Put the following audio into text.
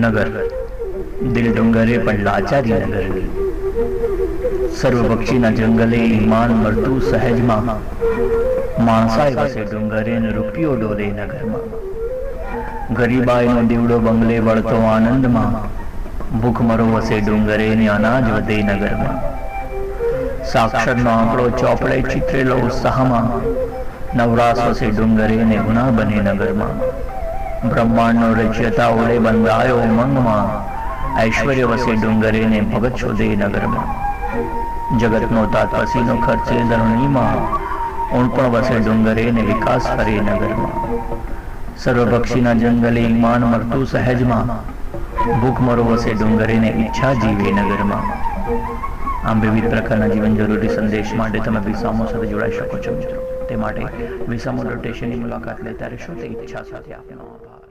નગર દિલ ડુંગરે પણ લાચારી નગર સર્વપક્ષીના જંગલે ઈમાન મળતું સહેજમાં માણસાય વસે ડુંગરે ને રૂપિયો ડોલે નગરમાં ગરીબાઈનો દીવડો બંગલે વળતો આનંદમાં ભૂખમરો વસે ડુંગરે ને અનાજ વધે નગરમાં સાક્ષરનો આંકડો ચોપડે ચિત્રેલો ઉત્સાહમાં નવરાસ વસે ડુંગરે ને ગુના બને નગરમાં બ્રહ્માંડનો રચ્યતા ઓળે બંધાયો ઉમંગમાં. ઐશ્વર્ય વસે ડુંગરેને ભગત શોધે નગરમાં. જગતનો તાતપસીનો ખર્ચે ધરણીમાં. ઊણપણ વસે ડુંગરે ને વિકાસ કરે નગરમાં. સર્વભક્ષીના જંગલે ઈમાન મળતું સહેજમાં. ભૂખમરો વસે ડુંગરે ઈચ્છા જીવે નગરમાં. આમ વિવિધ પ્રકારના જીવન જરૂરી સંદેશ માટે તમે વિસામો સાથે જોડાઈ શકો છો, મિત્રો. તે માટે વિસામો ડોટેશનની મુલાકાત લેતા રહેશો તે ઈચ્છા સાથે આપનો આભાર.